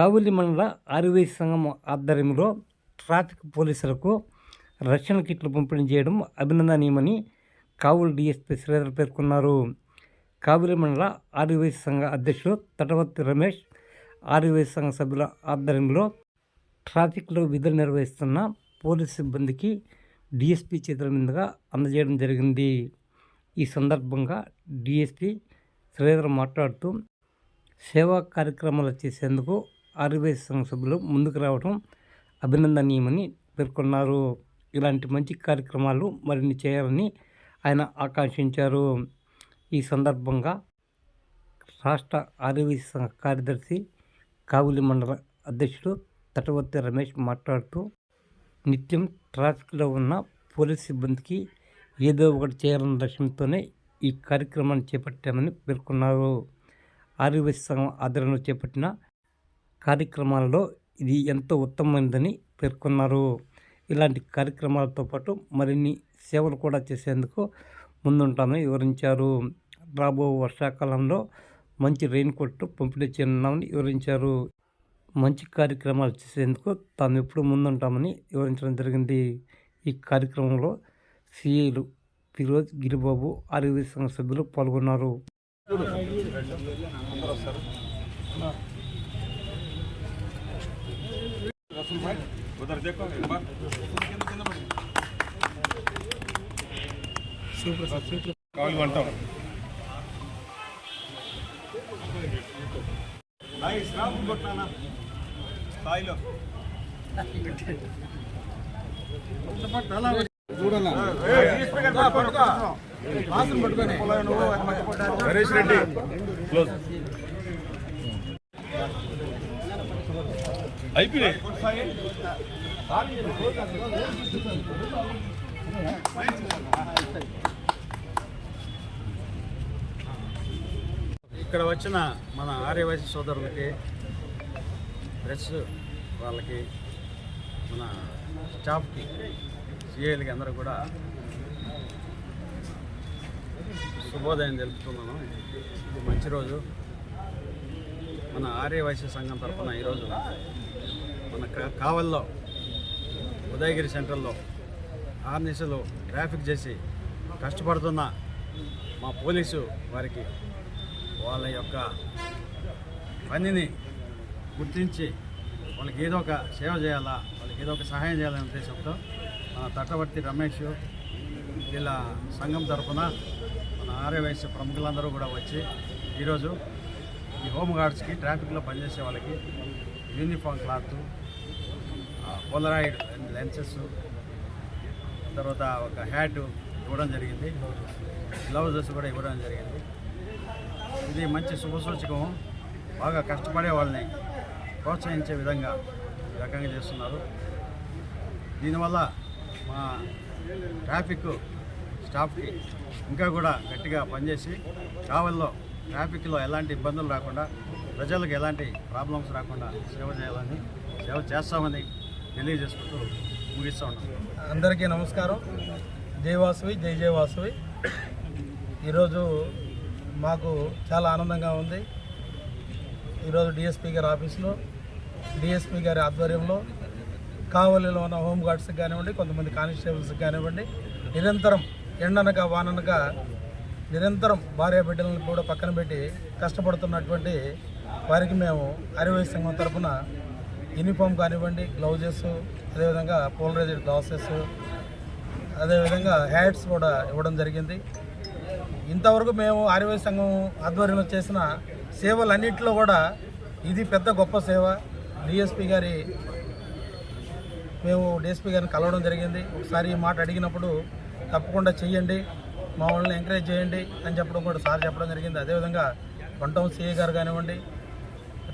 కావులి మండల ఆర్వీ సంఘం ఆధ్వర్యంలో ట్రాఫిక్ పోలీసులకు రక్షణ కిట్లు పంపిణీ చేయడం అభినందనీయమని కావులు డిఎస్పీ శ్రీధర్ పేర్కొన్నారు. కావులి మండల ఆర్వీ సంఘ అధ్యక్షుడు తటవర్తి రమేష్ ఆర్వీ సంఘ సభ్యుల ఆధ్వర్యంలో ట్రాఫిక్లో విధులు నిర్వహిస్తున్న పోలీస్ సిబ్బందికి డిఎస్పీ చేతుల మీదుగా అందజేయడం జరిగింది. ఈ సందర్భంగా డిఎస్పీ శ్రీధర్ మాట్లాడుతూ సేవా కార్యక్రమాలు చేసేందుకు ఆర్వై సంఘ సభ్యులు ముందుకు రావడం అభినందనీయమని పేర్కొన్నారు. ఇలాంటి మంచి కార్యక్రమాలు మరిన్ని చేయాలని ఆయన ఆకాంక్షించారు. ఈ సందర్భంగా రాష్ట్ర ఆర్వీ సంఘ కార్యదర్శి కావులి మండల అధ్యక్షుడు తటవర్తి రమేష్ మాట్లాడుతూ నిత్యం ట్రాఫిక్లో ఉన్న పోలీస్ సిబ్బందికి ఏదో ఒకటి చేయాలన్న లక్ష్యంతోనే ఈ కార్యక్రమాన్ని చేపట్టామని పేర్కొన్నారు. ఆర్యవై సంఘం ఆధ్వర్యంలో చేపట్టిన కార్యక్రమాలలో ఇది ఎంతో ఉత్తమమైనదని పేర్కొన్నారు. ఇలాంటి కార్యక్రమాలతో పాటు మరిన్ని సేవలు కూడా చేసేందుకు ముందుంటామని వివరించారు. రాబో వర్షాకాలంలో మంచి రెయిన్ కోట్ పంపిణీ చేయనున్నామని వివరించారు. మంచి కార్యక్రమాలు చేసేందుకు తాము ఎప్పుడు ముందుంటామని వివరించడం జరిగింది. ఈ కార్యక్రమంలో సిఐలు ఫిరోజ్ గిరిబాబు ఆరోగ్య సంఘ సభ్యులు పాల్గొన్నారు. उधर देखो एक बार కావాలి అంటాం నైస్ రాము కొట్టానా స్థాయిలో నరేష్ రెడ్డి క్లోజ్ అయిపోయి ఇక్కడ వచ్చిన మన ఆర్యవైశ్య సోదరులకి ప్రెస్ వాళ్ళకి మన స్టాఫ్కి సిఐలకి అందరూ కూడా శుభోదయం తెలుపుతున్నాను. ఇది మంచి రోజు. మన ఆర్యవైశ్య సంఘం తరఫున ఈరోజు మన కావల్లో ఉదయగిరి సెంటర్లో ఆర్నిసలు ట్రాఫిక్ చేసి కష్టపడుతున్న మా పోలీసు వారికి వాళ్ళ యొక్క పనిని గుర్తించి వాళ్ళకి ఏదో ఒక సేవ చేయాలా వాళ్ళకి ఏదో ఒక సహాయం చేయాలనే ఉద్దేశంతో మన తటవర్తి రమేష్ వీళ్ళ సంఘం తరఫున మన ఆర్యవైశ్య ప్రముఖులందరూ కూడా వచ్చి ఈరోజు ఈ హోమ్ గార్డ్స్కి ట్రాఫిక్లో పనిచేసే వాళ్ళకి యూనిఫామ్ క్లాత్ పొలరాయిడ్ లెన్సెస్ తర్వాత ఒక హ్యాట్ ఇవ్వడం జరిగింది. గ్లౌజెస్ కూడా ఇవ్వడం జరిగింది. ఇది మంచి శుభసూచకం బాగా కష్టపడే వాళ్ళని ప్రోత్సహించే విధంగా రకంగా చేస్తున్నారు. దీనివల్ల మా ట్రాఫిక్ స్టాఫ్కి ఇంకా కూడా గట్టిగా పనిచేసి కావల్లో ట్రాఫిక్లో ఎలాంటి ఇబ్బందులు రాకుండా ప్రజలకు ఎలాంటి ప్రాబ్లమ్స్ రాకుండా సేవ చేయాలని సేవ చేస్తామని తెలియజేసుకుంటూ ముగిస్తూ ఉన్నాం. అందరికీ నమస్కారం. జయవాసువి జై జయవాసువి ఈరోజు మాకు చాలా ఆనందంగా ఉంది. ఈరోజు డిఎస్పీ గారి ఆఫీస్లో డిఎస్పీ గారి ఆధ్వర్యంలో కావలిలో ఉన్న హోమ్ గార్డ్స్కి కానివ్వండి కొంతమంది కానిస్టేబుల్స్కి కానివ్వండి నిరంతరం ఎండనక వాననక నిరంతరం భార్య బిడ్డలను కూడా పక్కన పెట్టి కష్టపడుతున్నటువంటి వారికి మేము అరవై సంఘం తరపున యూనిఫామ్ కానివ్వండి గ్లౌజెస్ అదేవిధంగా పోలరైజ్డ్ గ్లాసెస్ అదేవిధంగా హ్యాట్స్ కూడా ఇవ్వడం జరిగింది. ఇంతవరకు మేము ఆర్యవై సంఘం ఆధ్వర్యంలో చేసిన సేవలన్నింటిలో కూడా ఇది పెద్ద గొప్ప సేవ. డిఎస్పి గారి మేము డిఎస్పి గారిని కలవడం జరిగింది. ఒకసారి ఈ మాట అడిగినప్పుడు తప్పకుండా చెయ్యండి మా వాళ్ళని ఎంకరేజ్ చేయండి అని చెప్పడం కూడా సార్ చెప్పడం జరిగింది. అదేవిధంగా వన్ టౌన్ సిఏ గారు కానివ్వండి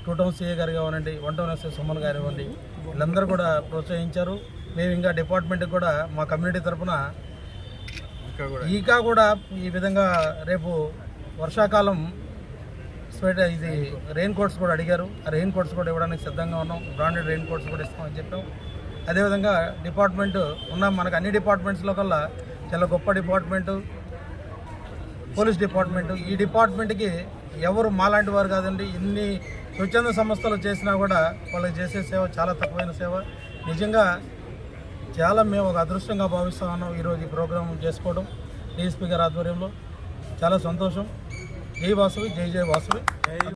టూ టౌన్ సిఏ గారు కానివ్వండి వన్ టౌన్ ఎస్ఏ సుమన్ కానివ్వండి వీళ్ళందరూ కూడా ప్రోత్సహించారు. మేము ఇంకా డిపార్ట్మెంట్కి కూడా మా కమ్యూనిటీ తరఫున ఇంకా కూడా ఇంకా కూడా ఈ విధంగా రేపు వర్షాకాలం స్వెటర్ ఇది రెయిన్ కోట్స్ కూడా అడిగారు. ఆ రెయిన్ కోట్స్ కూడా ఇవ్వడానికి సిద్ధంగా ఉన్నాం. బ్రాండెడ్ రెయిన్ కోట్స్ కూడా ఇస్తామని చెప్పాం. అదేవిధంగా డిపార్ట్మెంట్ ఉన్న మనకు అన్ని డిపార్ట్మెంట్స్లో కల్లా చాలా గొప్ప డిపార్ట్మెంటు. Police department. ఈ డిపార్ట్మెంట్కి ఎవరు మాలాంటి వారు కాదండి. ఇన్ని స్వచ్ఛంద సంస్థలు చేసినా కూడా వాళ్ళకి చేసే సేవ చాలా తక్కువైన సేవ. నిజంగా చాలా మేము ఒక అదృష్టంగా భావిస్తా ఉన్నాం ఈరోజు ఈ ప్రోగ్రాం చేసుకోవడం. డిఎస్పీ గారి ఆధ్వర్యంలో. చాలా సంతోషం. జై వాసవి జై జై వాసవి.